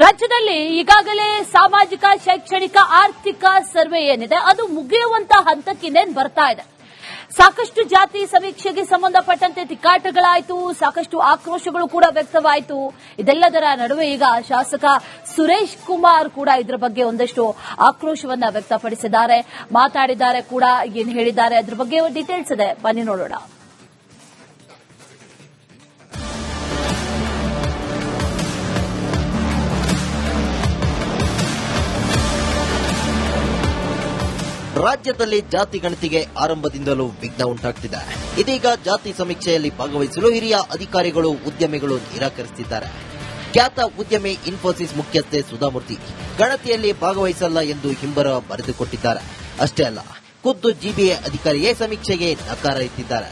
ರಾಜ್ಯದಲ್ಲಿ ಈಗಾಗಲೇ ಸಾಮಾಜಿಕ, ಶೈಕ್ಷಣಿಕ, ಆರ್ಥಿಕ ಸರ್ವೆ ಏನಿದೆ, ಅದು ಮುಗಿಯುವಂತ ಹಂತಕ್ಕಿನ್ನೇನ್ ಬರ್ತಾ ಇದೆ. ಸಾಕಷ್ಟು ಜಾತಿ ಸಮೀಕ್ಷೆಗೆ ಸಂಬಂಧಪಟ್ಟಂತೆ ತಿಕ್ಕಾಟಗಳಾಯಿತು, ಸಾಕಷ್ಟು ಆಕ್ರೋಶಗಳು ಕೂಡ ವ್ಯಕ್ತವಾಯಿತು. ಇದೆಲ್ಲದರ ನಡುವೆ ಈಗ ಶಾಸಕ ಸುರೇಶ್ ಕುಮಾರ್ ಕೂಡ ಇದರ ಬಗ್ಗೆ ಒಂದಷ್ಟು ಆಕ್ರೋಶವನ್ನ ವ್ಯಕ್ತಪಡಿಸಿದ್ದಾರೆ. ಮಾತಾಡಿದ್ದಾರೆ ಕೂಡ, ಏನ್ ಹೇಳಿದ್ದಾರೆ, ಅದ್ರ ಬಗ್ಗೆ ಡೀಟೇಲ್ಸ್ ಇದೆ. ಬನ್ನಿ ನೋಡೋಣ. ರಾಜ್ಯದಲ್ಲಿ ಜಾತಿ ಗಣತಿಗೆ ಆರಂಭದಿಂದಲೂ ವಿಘ್ನ ಉಂಟಾಗ್ತಿದೆ. ಇದೀಗ ಜಾತಿ ಸಮೀಕ್ಷೆಯಲ್ಲಿ ಭಾಗವಹಿಸಲು ಹಿರಿಯ ಅಧಿಕಾರಿಗಳು ಉದ್ಯಮಿಗಳು ನಿರಾಕರಿಸುತ್ತಿದ್ದಾರೆ ಖ್ಯಾತ ಉದ್ಯಮಿ ಇನ್ಫೋಸಿಸ್ ಮುಖ್ಯಸ್ಥೆ ಸುಧಾಮೂರ್ತಿ ಗಣತಿಯಲ್ಲಿ ಭಾಗವಹಿಸಲ್ಲ ಎಂದು ಹಿಂಬರ ಬರೆದುಕೊಟ್ಟಿದ್ದಾರೆ. ಅಷ್ಟೇ ಅಲ್ಲ, ಖುದ್ದು ಜಿಬಿಎ ಅಧಿಕಾರಿಯೇ ಸಮೀಕ್ಷೆಗೆ ನಕಾರ ಇಟ್ಟಿದ್ದಾರೆ.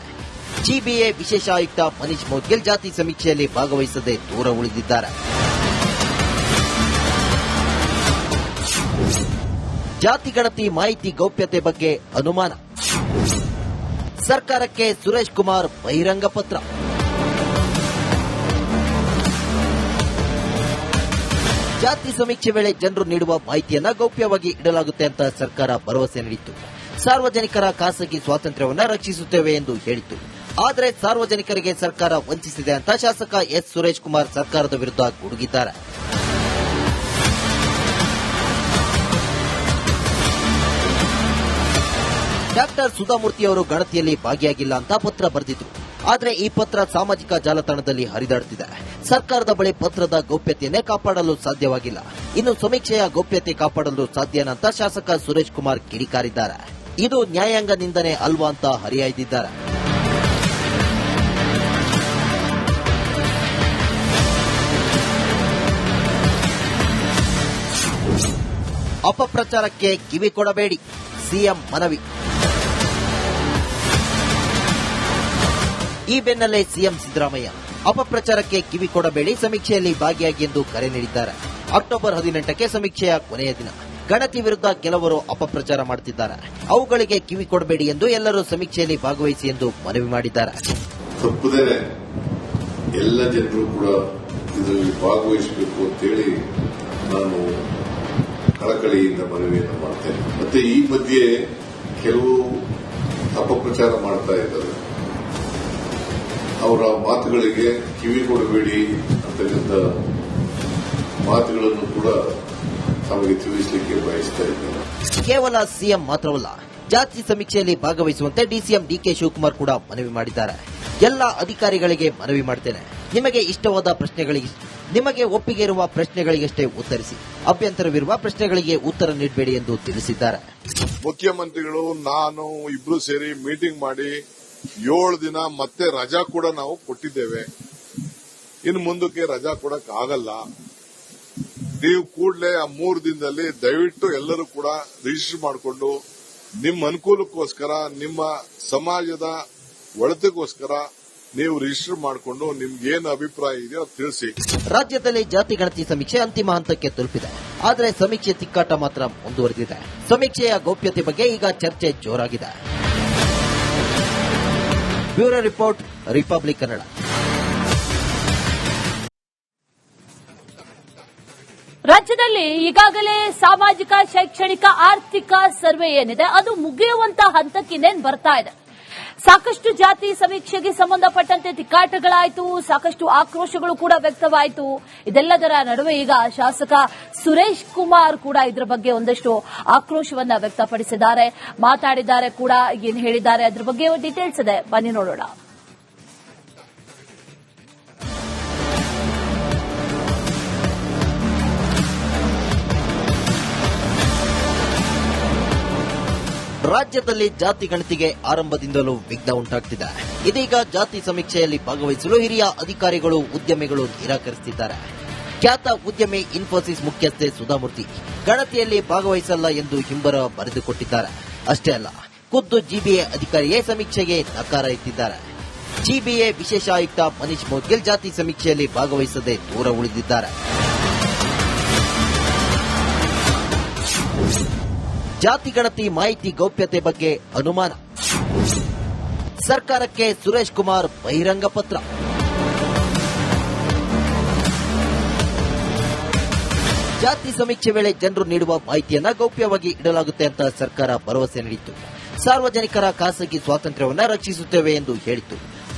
ಜಿಬಿಎ ವಿಶೇಷ ಆಯುಕ್ತ ಮನೀಶ್ ಮೌದ್ಗಿಲ್ ಜಾತಿ ಸಮೀಕ್ಷೆಯಲ್ಲಿ ಭಾಗವಹಿಸದೆ ದೂರ ಉಳಿದಿದ್ದಾರೆ. ಜಾತಿ ಗಣತಿ ಮಾಹಿತಿ ಗೌಪ್ಯತೆ ಬಗ್ಗೆ ಅನುಮಾನ. ಸರ್ಕಾರಕ್ಕೆ ಸುರೇಶ್ ಕುಮಾರ್ ಬಹಿರಂಗ ಪತ್ರ. ಜಾತಿ ಸಮೀಕ್ಷೆ ವೇಳೆ ಜನರು ನೀಡುವ ಮಾಹಿತಿಯನ್ನ ಗೌಪ್ಯವಾಗಿ ಇಡಲಾಗುತ್ತೆ ಅಂತ ಸರ್ಕಾರ ಭರವಸೆ ನೀಡಿತ್ತು. ಸಾರ್ವಜನಿಕರ ಖಾಸಗಿ ಸ್ವಾತಂತ್ರ್ಯವನ್ನ ರಕ್ಷಿಸುತ್ತೇವೆ ಎಂದು ಹೇಳಿತ್ತು. ಆದರೆ ಸಾರ್ವಜನಿಕರಿಗೆ ಸರ್ಕಾರ ವಂಚಿಸಿದೆ ಅಂತ ಶಾಸಕ ಎಸ್. ಸುರೇಶ್ ಕುಮಾರ್ ಸರ್ಕಾರದ ವಿರುದ್ಧ ಗುಡುಗಿದ್ದಾರೆ. ಡಾಕ್ಟರ್ ಸುಧಾಮೂರ್ತಿ ಅವರು ಗಣತಿಯಲ್ಲಿ ಭಾಗಿಯಾಗಿಲ್ಲ ಅಂತ ಪತ್ರ ಬರೆದಿದ್ರು. ಆದ್ರೆ ಈ ಪತ್ರ ಸಾಮಾಜಿಕ ಜಾಲತಾಣದಲ್ಲಿ ಹರಿದಾಡುತ್ತಿದೆ ಸರ್ಕಾರದ ಬಳಿ ಪತ್ರದ ಗೌಪ್ಯತೆಯನ್ನೇ ಕಾಪಾಡಲು ಸಾಧ್ಯವಾಗಿಲ್ಲ. ಇನ್ನು ಸಮೀಕ್ಷೆಯ ಗೌಪ್ಯತೆ ಕಾಪಾಡಲು ಸಾಧ್ಯನಂತ ಶಾಸಕ ಸುರೇಶ್ ಕುಮಾರ್ ಕಿಡಿಕಾರಿದ್ದಾರೆ. ಇದು ನ್ಯಾಯಾಂಗ ನಿಂದನೆ ಅಲ್ವಾ ಅಂತ ಹರಿಹಾಯ್ದಿದ್ದಾರೆ ಅಪಪ್ರಚಾರಕ್ಕೆ ಕಿವಿ ಕೊಡಬೇಡಿ. ಸಿಎಂ ಮನವಿ. ಈ ಬೆನ್ನಲ್ಲೇ ಸಿಎಂ ಸಿದ್ದರಾಮಯ್ಯ ಅಪಪ್ರಚಾರಕ್ಕೆ ಕಿವಿ ಕೊಡಬೇಡಿ, ಸಮೀಕ್ಷೆಯಲ್ಲಿ ಭಾಗಿಯಾಗಿ ಎಂದು ಕರೆ ನೀಡಿದ್ದಾರೆ. ಅಕ್ಟೋಬರ್ ಹದಿನೆಂಟಕ್ಕೆ ಸಮೀಕ್ಷೆಯ ಕೊನೆಯ ದಿನ. ಗಣತಿ ವಿರುದ್ಧ ಕೆಲವರು ಅಪಪ್ರಚಾರ ಮಾಡುತ್ತಿದ್ದಾರೆ. ಅವುಗಳಿಗೆ ಕಿವಿ ಕೊಡಬೇಡಿ ಎಂದು ಎಲ್ಲರೂ ಸಮೀಕ್ಷೆಯಲ್ಲಿ ಭಾಗವಹಿಸಿ ಎಂದು ಮನವಿ ಮಾಡಿದ್ದಾರೆ. ಎಲ್ಲ ಜನರು ಕೂಡ ಭಾಗವಹಿಸಬೇಕು ಅಂತೇಳಿ ನಾನು ಕಳಕಳಿಯಿಂದ ಮನವಿಯನ್ನು ಮಾಡ್ತೇನೆ. ಮತ್ತೆ ಈ ಮಧ್ಯೆ ಕೆಲವು ಅಪಪ್ರಚಾರ ಮಾಡ್ತಾ ಇದ್ದಾರೆ. ಅವರ ಮಾತುಗಳಿಗೆ ಕಿವಿ ಕೊಡಬೇಡಿ ಅಂತಕ್ಕಂಥ ಮಾತುಗಳನ್ನು ಕೂಡ ತಮಗೆ ತಿಳಿಸಲಿಕ್ಕೆ ಬಯಸ್ತಾ ಇದ್ದೇನೆ. ಕೇವಲ ಸಿಎಂ ಮಾತ್ರವಲ್ಲ, ಜಾತಿ ಸಮೀಕ್ಷೆಯಲ್ಲಿ ಭಾಗವಹಿಸುವಂತೆ ಡಿಸಿಎಂ ಡಿಕೆ ಶಿವಕುಮಾರ್ ಕೂಡ ಮನವಿ ಮಾಡಿದ್ದಾರೆ. ಎಲ್ಲ ಅಧಿಕಾರಿಗಳಿಗೆ ಮನವಿ ಮಾಡ್ತೇನೆ. ನಿಮಗೆ ಇಷ್ಟವಾದ ಪ್ರಶ್ನೆಗಳಿಗೆ ನಿಮಗೆ ಒಪ್ಪಿಗೆ ಇರುವ ಪ್ರಶ್ನೆಗಳಿಗಷ್ಟೇ ಉತ್ತರಿಸಿ. ಅಭ್ಯಂತರವಿರುವ ಪ್ರಶ್ನೆಗಳಿಗೆ ಉತ್ತರ ನೀಡಬೇಡಿ ಎಂದು ತಿಳಿಸಿದ್ದಾರೆ. ಮುಖ್ಯಮಂತ್ರಿಗಳು, ನಾನು, ಇಬ್ರು ಸೇರಿ ಮೀಟಿಂಗ್ ಮಾಡಿ ಏಳು ದಿನ ಮತ್ತೆ ರಜಾ ಕೂಡ ನಾವು ಕೊಟ್ಟಿದ್ದೇವೆ. ಇನ್ನು ಮುಂದಕ್ಕೆ ರಜಾ ಕೊಡಕ್ ಆಗಲ್ಲ. ನೀವು ಕೂಡಲೇ ಆ ಮೂರು ದಿನದಲ್ಲಿ ದಯವಿಟ್ಟು ಎಲ್ಲರೂ ಕೂಡ ರಿಜಿಸ್ಟರ್ ಮಾಡಿಕೊಂಡು ನಿಮ್ಮ ಅನುಕೂಲಕ್ಕೋಸ್ಕರ, ನಿಮ್ಮ ಸಮಾಜದ ಒಳತಿಗೋಸ್ಕರ ನೀವು ರಿಜಿಸ್ಟರ್ ಮಾಡಿಕೊಂಡು ನಿಮ್ಗೆ ಏನು ಅಭಿಪ್ರಾಯ ಇದೆಯೋ ಅದ್ ತಿಳಿಸಿ. ರಾಜ್ಯದಲ್ಲಿ ಜಾತಿ ಗಣತಿ ಸಮೀಕ್ಷೆ ಅಂತಿಮ ಹಂತಕ್ಕೆ ತಲುಪಿದೆ. ಆದರೆ ಸಮೀಕ್ಷೆ ತಿಕ್ಕಾಟ ಮಾತ್ರ ಮುಂದುವರೆದಿದೆ. ಸಮೀಕ್ಷೆಯ ಗೌಪ್ಯತೆ ಬಗ್ಗೆ ಈಗ ಚರ್ಚೆ ಜೋರಾಗಿದೆ. Bureau report Republic Kannada. ರಾಜ್ಯದಲ್ಲಿ ಈಗಾಗಲೇ ಸಾಮಾಜಿಕ ಶೈಕ್ಷಣಿಕ ಆರ್ಥಿಕ ಸರ್ವೆ ಏನಿದೆ ಅದು ಮುಗಿಯುವಂತ ಹಂತಕ್ಕಿನ್ನೇನು ಬರ್ತಾ ಇದೆ. ಸಾಕಷ್ಟು ಜಾತಿ ಸಮೀಕ್ಷೆಗೆ ಸಂಬಂಧಪಟ್ಟಂತೆ ತಿಕ್ಕಾಟಗಳಾಯಿತು, ಸಾಕಷ್ಟು ಆಕ್ರೋಶಗಳು ಕೂಡ ವ್ಯಕ್ತವಾಯಿತು. ಇದೆಲ್ಲದರ ನಡುವೆ ಈಗ ಶಾಸಕ ಸುರೇಶ್ ಕುಮಾರ್ ಕೂಡ ಇದರ ಬಗ್ಗೆ ಒಂದಷ್ಟು ಆಕ್ರೋಶವನ್ನ ವ್ಯಕ್ತಪಡಿಸಿದ್ದಾರೆ. ಮಾತಾಡಿದ್ದಾರೆ ಕೂಡ, ಏನ್ ಹೇಳಿದ್ದಾರೆ ಅದ್ರ ಬಗ್ಗೆ ಡೀಟೇಲ್ಸ್ ಇದೆ. ಬನ್ನಿ ನೋಡೋಣ. ರಾಜ್ಯದಲ್ಲಿ ಜಾತಿ ಗಣತಿಗೆ ಆರಂಭದಿಂದಲೂ ವಿಘ್ನ ಉಂಟಾಗ್ತಿದೆ. ಇದೀಗ ಜಾತಿ ಸಮೀಕ್ಷೆಯಲ್ಲಿ ಭಾಗವಹಿಸಲು ಹಿರಿಯ ಅಧಿಕಾರಿಗಳು ಉದ್ಯಮಿಗಳು ನಿರಾಕರಿಸುತ್ತಿದ್ದಾರೆ. ಖ್ಯಾತ ಉದ್ಯಮಿ ಇನ್ಫೋಸಿಸ್ ಮುಖ್ಯಸ್ಥೆ ಸುಧಾಮೂರ್ತಿ ಗಣತಿಯಲ್ಲಿ ಭಾಗವಹಿಸಲ್ಲ ಎಂದು ಹಿಂಬರ ಬರೆದುಕೊಟ್ಟಿದ್ದಾರೆ. ಅಷ್ಟೇ ಅಲ್ಲ, ಖುದ್ದು ಜಿಬಿಎ ಅಧಿಕಾರಿಯೇ ಸಮೀಕ್ಷೆಗೆ ನಕಾರ ಇಟ್ಟಿದ್ದಾರೆ. ಜಿಬಿಎ ವಿಶೇಷ ಆಯುಕ್ತ ಮನೀಶ್ ಮೌದ್ಗಿಲ್ ಜಾತಿ ಸಮೀಕ್ಷೆಯಲ್ಲಿ ಭಾಗವಹಿಸದೆ ದೂರ ಉಳಿದಿದ್ದಾರೆ. ಜಾತಿ ಗಣತಿ ಮಾಹಿತಿ ಗೌಪ್ಯತೆ ಬಗ್ಗೆ ಅನುಮಾನ. ಸರ್ಕಾರಕ್ಕೆ ಸುರೇಶ್ ಕುಮಾರ್ ಬಹಿರಂಗ ಪತ್ರ. ಜಾತಿ ಸಮೀಕ್ಷೆ ವೇಳೆ ಜನರು ನೀಡುವ ಮಾಹಿತಿಯನ್ನ ಗೌಪ್ಯವಾಗಿ ಇಡಲಾಗುತ್ತೆ ಅಂತ ಸರ್ಕಾರ ಭರವಸೆ ನೀಡಿತ್ತು. ಸಾರ್ವಜನಿಕರ ಖಾಸಗಿ ಸ್ವಾತಂತ್ರ್ಯವನ್ನ ರಕ್ಷಿಸುತ್ತೇವೆ ಎಂದು ಹೇಳಿತ್ತು.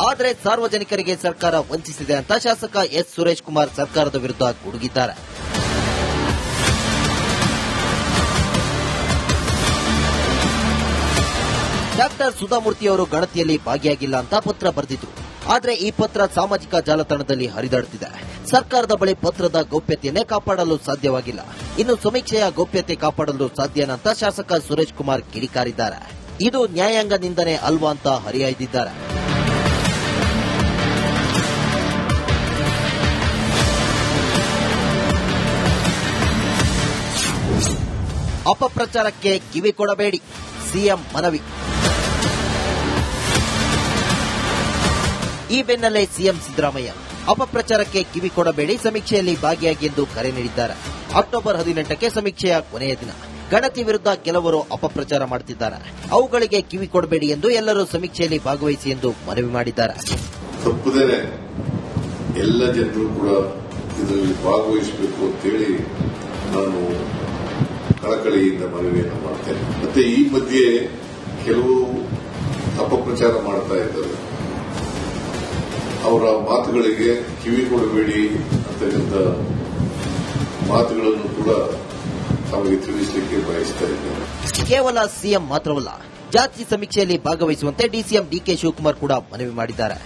ಆದರೆ ಸಾರ್ವಜನಿಕರಿಗೆ ಸರ್ಕಾರ ವಂಚಿಸಿದೆ ಅಂತ ಶಾಸಕ ಎಸ್. ಸುರೇಶ್ ಕುಮಾರ್ ಸರ್ಕಾರದ ವಿರುದ್ಧ ಗುಡುಗಿದ್ದಾರೆ. ಡಾಕ್ಟರ್ ಸುಧಾಮೂರ್ತಿ ಅವರು ಗಣತಿಯಲ್ಲಿ ಭಾಗಿಯಾಗಿಲ್ಲ ಅಂತ ಪತ್ರ ಬರೆದಿದ್ರು. ಆದ್ರೆ ಈ ಪತ್ರ ಸಾಮಾಜಿಕ ಜಾಲತಾಣದಲ್ಲಿ ಹರಿದಾಡುತ್ತಿದೆ ಸರ್ಕಾರದ ಬಳಿ ಪತ್ರದ ಗೌಪ್ಯತೆಯನ್ನೇ ಕಾಪಾಡಲು ಸಾಧ್ಯವಾಗಿಲ್ಲ. ಇನ್ನು ಸಮೀಕ್ಷೆಯ ಗೌಪ್ಯತೆ ಕಾಪಾಡಲು ಸಾಧ್ಯನಂತ ಶಾಸಕ ಸುರೇಶ್ ಕುಮಾರ್ ಕಿಡಿಕಾರಿದ್ದಾರೆ. ಇದು ನ್ಯಾಯಾಂಗ ನಿಂದನೆ ಅಲ್ವಾ ಅಂತ ಹರಿಹಾಯ್ದಿದ್ದಾರೆ ಅಪಪ್ರಚಾರಕ್ಕೆ ಕಿವಿ ಕೊಡಬೇಡಿ. ಸಿಎಂ ಮನವಿ. ಈ ಬೆನ್ನಲ್ಲೇ ಸಿಎಂ ಸಿದ್ದರಾಮಯ್ಯ ಅಪಪ್ರಚಾರಕ್ಕೆ ಕಿವಿ ಕೊಡಬೇಡಿ, ಸಮೀಕ್ಷೆಯಲ್ಲಿ ಭಾಗಿಯಾಗಿ ಎಂದು ಕರೆ ನೀಡಿದ್ದಾರೆ. ಅಕ್ಟೋಬರ್ ಹದಿನೆಂಟಕ್ಕೆ ಸಮೀಕ್ಷೆಯ ಕೊನೆಯ ದಿನ. ಗಣತಿ ವಿರುದ್ಧ ಕೆಲವರು ಅಪಪ್ರಚಾರ ಮಾಡುತ್ತಿದ್ದಾರೆ ಅವುಗಳಿಗೆ ಕಿವಿ ಕೊಡಬೇಡಿ ಎಂದು ಎಲ್ಲರೂ ಸಮೀಕ್ಷೆಯಲ್ಲಿ ಭಾಗವಹಿಸಿ ಎಂದು ಮನವಿ ಮಾಡಿದ್ದಾರೆ. ತಪ್ಪದೇ ಎಲ್ಲ ಜನರು ಕೂಡ ಇದರಲ್ಲಿ ಭಾಗವಹಿಸಬೇಕು ಅಂತೇಳಿ ನಾನು ಕಳಕಳಿಯಿಂದ ಮನವಿಯನ್ನು ಮಾಡ್ತೇನೆ. ಮತ್ತೆ ಈ ಮಧ್ಯೆ ಕೆಲವು ಅಪಪ್ರಚಾರ ಮಾಡ್ತಾ ಇದ್ದಾರೆ. ಅವರ ಮಾತುಗಳಿಗೆ ಕಿವಿ ಕೊಡಬೇಡಿ ಅಂತಕ್ಕಂಥ ಮಾತುಗಳನ್ನು ಕೂಡ ತಮಗೆ ತಿಳಿಸಲಿಕ್ಕೆ ಬಯಸ್ತಾ ಇದ್ದೇನೆ. ಕೇವಲ ಸಿಎಂ ಮಾತ್ರವಲ್ಲ ಜಾತಿ ಸಮೀಕ್ಷೆಯಲ್ಲಿ ಭಾಗವಹಿಸುವಂತೆ ಡಿಸಿಎಂ ಡಿಕೆ ಶಿವಕುಮಾರ್ ಕೂಡ ಮನವಿ ಮಾಡಿದ್ದಾರೆ.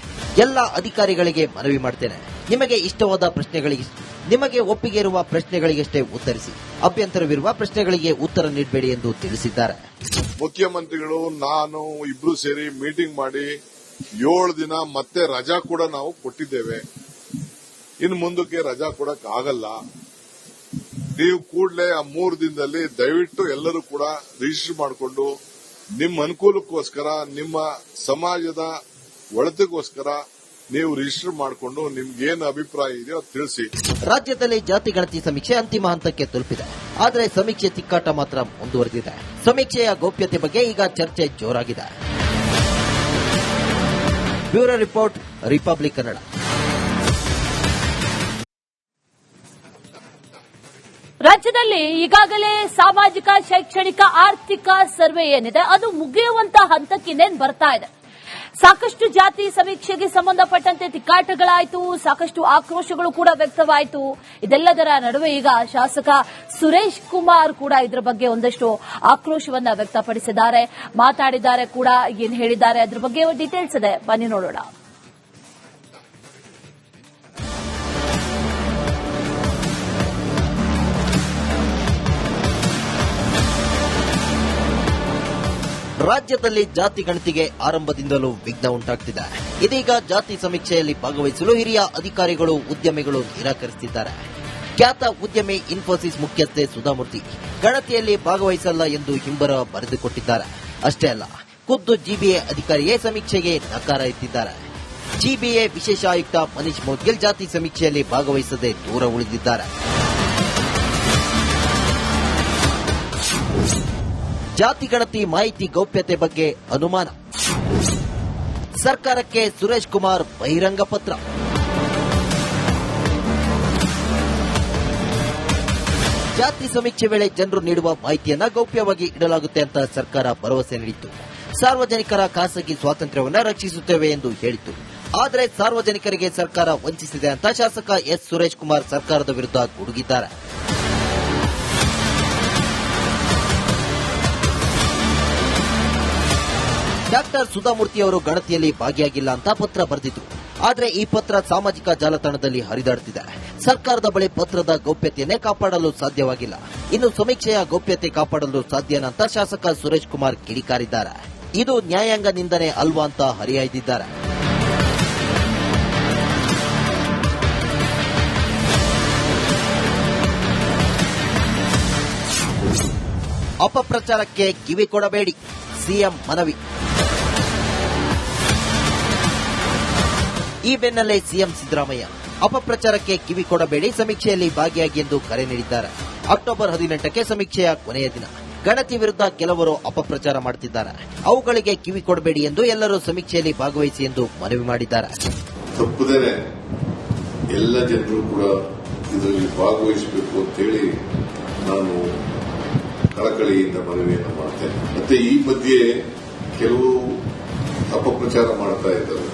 ಎಲ್ಲ ಅಧಿಕಾರಿಗಳಿಗೆ ಮನವಿ ಮಾಡ್ತೇನೆ. ನಿಮಗೆ ಇಷ್ಟವಾದ ಪ್ರಶ್ನೆಗಳಿಗೆ ನಿಮಗೆ ಒಪ್ಪಿಗೆ ಇರುವ ಪ್ರಶ್ನೆಗಳಿಗಷ್ಟೇ ಉತ್ತರಿಸಿ ಅಭ್ಯಂತರವಿರುವ ಪ್ರಶ್ನೆಗಳಿಗೆ ಉತ್ತರ ನೀಡಬೇಡಿ ಎಂದು ತಿಳಿಸಿದ್ದಾರೆ. ಮುಖ್ಯಮಂತ್ರಿಗಳು ನಾನು ಇಬ್ರು ಸೇರಿ ಮೀಟಿಂಗ್ ಮಾಡಿ ಏಳು ದಿನ ಮತ್ತೆ ರಜಾ ಕೂಡ ನಾವು ಕೊಟ್ಟಿದ್ದೇವೆ. ಇನ್ನು ಮುಂದಕ್ಕೆ ರಜಾ ಕೊಡಕ್ ಆಗಲ್ಲ. ನೀವು ಕೂಡಲೇ ಆ ಮೂರು ದಿನದಲ್ಲಿ ದಯವಿಟ್ಟು ಎಲ್ಲರೂ ಕೂಡ ರಿಜಿಸ್ಟರ್ ಮಾಡಿಕೊಂಡು ನಿಮ್ಮ ಅನುಕೂಲಕ್ಕೋಸ್ಕರ, ನಿಮ್ಮ ಸಮಾಜದ ಒಳತಿಗೋಸ್ಕರ ನೀವು ರಿಜಿಸ್ಟರ್ ಮಾಡಿಕೊಂಡು ನಿಮ್ಗೇನು ಅಭಿಪ್ರಾಯ ಇದೆಯೋ ತಿಳಿಸಿ. ರಾಜ್ಯದಲ್ಲಿ ಜಾತಿ ಗಣತಿ ಸಮೀಕ್ಷೆ ಅಂತಿಮ ಹಂತಕ್ಕೆ ತಲುಪಿದೆ. ಆದರೆ ಸಮೀಕ್ಷೆ ತಿಕ್ಕಾಟ ಮಾತ್ರ ಮುಂದುವರೆದಿದೆ. ಸಮೀಕ್ಷೆಯ ಗೌಪ್ಯತೆ ಬಗ್ಗೆ ಈಗ ಚರ್ಚೆ ಜೋರಾಗಿದೆ. Bureau report, Republic Kannada. ರಾಜ್ಯದಲ್ಲಿ ಈಗಾಗಲೇ ಸಾಮಾಜಿಕ, ಶೈಕ್ಷಣಿಕ, ಆರ್ಥಿಕ ಸರ್ವೆ ಏನಿದೆ, ಅದು ಮುಗಿಯುವಂತ ಹಂತಕ್ಕಿನ್ನೇನು ಬರ್ತಾ ಇದೆ. ಸಾಕಷ್ಟು ಜಾತಿ ಸಮೀಕ್ಷೆಗೆ ಸಂಬಂಧಪಟ್ಟಂತೆ ತಿಕ್ಕಾಟಗಳಾಯಿತು, ಸಾಕಷ್ಟು ಆಕ್ರೋಶಗಳು ಕೂಡ ವ್ಯಕ್ತವಾಯಿತು. ಇದೆಲ್ಲದರ ನಡುವೆ ಈಗ ಶಾಸಕ ಸುರೇಶ್ ಕುಮಾರ್ ಕೂಡ ಇದರ ಬಗ್ಗೆ ಒಂದಷ್ಟು ಆಕ್ರೋಶವನ್ನ ವ್ಯಕ್ತಪಡಿಸಿದ್ದಾರೆ. ಮಾತಾಡಿದ್ದಾರೆ ಕೂಡ, ಏನ್ ಹೇಳಿದ್ದಾರೆ ಅದ್ರ ಬಗ್ಗೆ ಡೀಟೇಲ್ಸ್ ಇದೆ. ಬನ್ನಿ ನೋಡೋಣ. ರಾಜ್ಯದಲ್ಲಿ ಜಾತಿ ಗಣತಿಗೆ ಆರಂಭದಿಂದಲೂ ವಿಘ್ನ ಉಂಟಾಗ್ತಿದೆ. ಇದೀಗ ಜಾತಿ ಸಮೀಕ್ಷೆಯಲ್ಲಿ ಭಾಗವಹಿಸಲು ಹಿರಿಯ ಅಧಿಕಾರಿಗಳು ಉದ್ಯಮಿಗಳು ನಿರಾಕರಿಸುತ್ತಿದ್ದಾರೆ ಖ್ಯಾತ ಉದ್ಯಮಿ ಇನ್ಫೋಸಿಸ್ ಮುಖ್ಯಸ್ಥೆ ಸುಧಾಮೂರ್ತಿ ಗಣತಿಯಲ್ಲಿ ಭಾಗವಹಿಸಲ್ಲ ಎಂದು ಹಿಂಬರ ಬರೆದುಕೊಟ್ಟಿದ್ದಾರೆ. ಅಷ್ಟೇ ಅಲ್ಲ, ಖುದ್ದು ಜಿಬಿಎ ಅಧಿಕಾರಿಯೇ ಸಮೀಕ್ಷೆಗೆ ನಕಾರ ಎತ್ತಿದ್ದಾರೆ. ಜಿಬಿಎ ವಿಶೇಷ ಆಯುಕ್ತ ಮನೀಶ್ ಮೌದ್ಗಿಲ್ ಜಾತಿ ಸಮೀಕ್ಷೆಯಲ್ಲಿ ಭಾಗವಹಿಸದೆ ದೂರ ಉಳಿದಿದ್ದಾರೆ. ಜಾತಿ ಗಣತಿ ಮಾಹಿತಿ ಗೌಪ್ಯತೆ ಬಗ್ಗೆ ಅನುಮಾನ. ಸರ್ಕಾರಕ್ಕೆ ಸುರೇಶ್ ಕುಮಾರ್ ಬಹಿರಂಗ ಪತ್ರ. ಜಾತಿ ಸಮೀಕ್ಷೆ ವೇಳೆ ಜನರು ನೀಡುವ ಮಾಹಿತಿಯನ್ನ ಗೌಪ್ಯವಾಗಿ ಇಡಲಾಗುತ್ತೆ ಅಂತ ಸರ್ಕಾರ ಭರವಸೆ ನೀಡಿತ್ತು. ಸಾರ್ವಜನಿಕರ ಖಾಸಗಿ ಸ್ವಾತಂತ್ರ್ಯವನ್ನ ರಕ್ಷಿಸುತ್ತೇವೆ ಎಂದು ಹೇಳಿತ್ತು. ಆದರೆ ಸಾರ್ವಜನಿಕರಿಗೆ ಸರ್ಕಾರ ವಂಚಿಸಿದೆ ಅಂತ ಶಾಸಕ ಎಸ್. ಸುರೇಶ್ ಕುಮಾರ್ ಸರ್ಕಾರದ ವಿರುದ್ಧ ಗುಡುಗಿದ್ದಾರೆ. ಡಾಕ್ಟರ್ ಸುಧಾಮೂರ್ತಿ ಅವರು ಗಣತಿಯಲ್ಲಿ ಭಾಗಿಯಾಗಿಲ್ಲ ಅಂತ ಪತ್ರ ಬರೆದಿತ್ತು ಆದರೆ ಈ ಪತ್ರ ಸಾಮಾಜಿಕ ಜಾಲತಾಣದಲ್ಲಿ ಹರಿದಾಡುತ್ತಿದೆ ಸರ್ಕಾರದ ಬಳಿ ಪತ್ರದ ಗೌಪ್ಯತೆಯನ್ನೇ ಕಾಪಾಡಲು ಸಾಧ್ಯವಾಗಿಲ್ಲ. ಇನ್ನು ಸಮೀಕ್ಷೆಯ ಗೌಪ್ಯತೆ ಕಾಪಾಡಲು ಸಾಧ್ಯನಂತ ಶಾಸಕ ಸುರೇಶ್ ಕುಮಾರ್ ಕಿಡಿಕಾರಿದ್ದಾರೆ. ಇದು ನ್ಯಾಯಾಂಗ ನಿಂದನೆ ಅಲ್ವಾ ಅಂತ ಹರಿಹಾಯ್ದಿದ್ದಾರೆ ಅಪಪ್ರಚಾರಕ್ಕೆ ಕಿವಿ ಕೊಡಬೇಡಿ. ಸಿಎಂ ಮನವಿ. ಈ ಬೆನ್ನಲ್ಲೇ ಸಿಎಂ ಸಿದ್ದರಾಮಯ್ಯ. ಅಪಪ್ರಚಾರಕ್ಕೆ ಕಿವಿ ಕೊಡಬೇಡಿ, ಸಮೀಕ್ಷೆಯಲ್ಲಿ ಭಾಗಿಯಾಗಿ ಎಂದು ಕರೆ ನೀಡಿದ್ದಾರೆ. ಅಕ್ಟೋಬರ್ ಹದಿನೆಂಟಕ್ಕೆ ಸಮೀಕ್ಷೆಯ ಕೊನೆಯ ದಿನ. ಗಣತಿ ವಿರುದ್ಧ ಕೆಲವರು ಅಪಪ್ರಚಾರ ಮಾಡುತ್ತಿದ್ದಾರೆ. ಅವುಗಳಿಗೆ ಕಿವಿ ಕೊಡಬೇಡಿ ಎಂದು ಎಲ್ಲರೂ ಸಮೀಕ್ಷೆಯಲ್ಲಿ ಭಾಗವಹಿಸಿ ಎಂದು ಮನವಿ ಮಾಡಿದ್ದಾರೆ. ತಪ್ಪದೇ ಎಲ್ಲ ಜನರು ಕೂಡ ಇದರಲ್ಲಿ ಭಾಗವಹಿಸಬೇಕು ಅಂತೇಳಿ ನಾನು ಕಳಕಳಿಯಿಂದ ಮನವಿಯನ್ನು ಮಾಡ್ತೇನೆ. ಮತ್ತೆ ಈ ಮಧ್ಯೆ ಕೆಲವು ಅಪಪ್ರಚಾರ ಮಾಡ್ತಾ ಇದ್ದಾರೆ.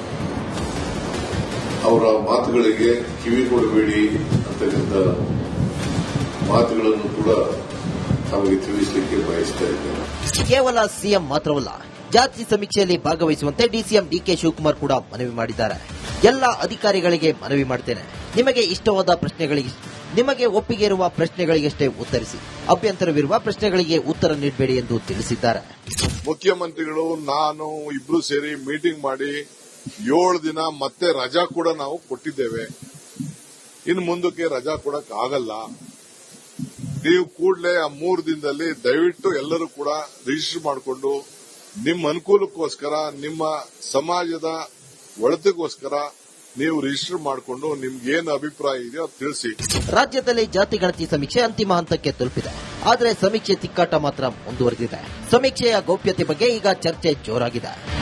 ಅವರ ಮಾತುಗಳಿಗೆ ಕಿವಿ ಕೊಡಬೇಡಿ ಅಂತಕ್ಕಂಥ ಮಾತುಗಳನ್ನು ಕೂಡ ತಮಗೆ ತಿಳಿಸಲಿಕ್ಕೆ ಬಯಸ್ತಾ ಇದ್ದೇನೆ. ಕೇವಲ ಸಿಎಂ ಮಾತ್ರವಲ್ಲ ಜಾತಿ ಸಮೀಕ್ಷೆಯಲ್ಲಿ ಭಾಗವಹಿಸುವಂತೆ ಡಿಸಿಎಂ ಡಿಕೆ ಶಿವಕುಮಾರ್ ಕೂಡ ಮನವಿ ಮಾಡಿದ್ದಾರೆ. ಎಲ್ಲ ಅಧಿಕಾರಿಗಳಿಗೆ ಮನವಿ ಮಾಡ್ತೇನೆ. ನಿಮಗೆ ಇಷ್ಟವಾದ ಪ್ರಶ್ನೆಗಳಿಗೆ ನಿಮಗೆ ಒಪ್ಪಿಗೆ ಇರುವ ಪ್ರಶ್ನೆಗಳಿಗಷ್ಟೇ ಉತ್ತರಿಸಿ ಅಭ್ಯಂತರವಿರುವ ಪ್ರಶ್ನೆಗಳಿಗೆ ಉತ್ತರ ನೀಡಬೇಡಿ ಎಂದು ತಿಳಿಸಿದ್ದಾರೆ. ಮುಖ್ಯಮಂತ್ರಿಗಳು ನಾನು ಇಬ್ರು ಸೇರಿ ಮೀಟಿಂಗ್ ಮಾಡಿ ಏಳು ದಿನ ಮತ್ತೆ ರಜಾ ಕೂಡ ನಾವು ಕೊಟ್ಟಿದ್ದೇವೆ. ಇನ್ನು ಮುಂದಕ್ಕೆ ರಜಾ ಕೊಡಕ್ ಆಗಲ್ಲ. ನೀವು ಕೂಡಲೇ ಆ ಮೂರು ದಿನದಲ್ಲಿ ದಯವಿಟ್ಟು ಎಲ್ಲರೂ ಕೂಡ ರಿಜಿಸ್ಟರ್ ಮಾಡಿಕೊಂಡು ನಿಮ್ಮ ಅನುಕೂಲಕ್ಕೋಸ್ಕರ, ನಿಮ್ಮ ಸಮಾಜದ ಒಳತಿಗೋಸ್ಕರ ನೀವು ರಿಜಿಸ್ಟರ್ ಮಾಡಿಕೊಂಡು ನಿಮ್ಗೆ ಏನು ಅಭಿಪ್ರಾಯ ಇದೆಯೋ ತಿಳಿಸಿ. ರಾಜ್ಯದಲ್ಲಿ ಜಾತಿ ಗಣತಿ ಸಮೀಕ್ಷೆ ಅಂತಿಮ ಹಂತಕ್ಕೆ ತಲುಪಿದೆ. ಆದರೆ ಸಮೀಕ್ಷೆ ತಿಕ್ಕಾಟ ಮಾತ್ರ ಮುಂದುವರೆದಿದೆ. ಸಮೀಕ್ಷೆಯ ಗೌಪ್ಯತೆ ಬಗ್ಗೆ ಈಗ ಚರ್ಚೆ ಜೋರಾಗಿದೆ.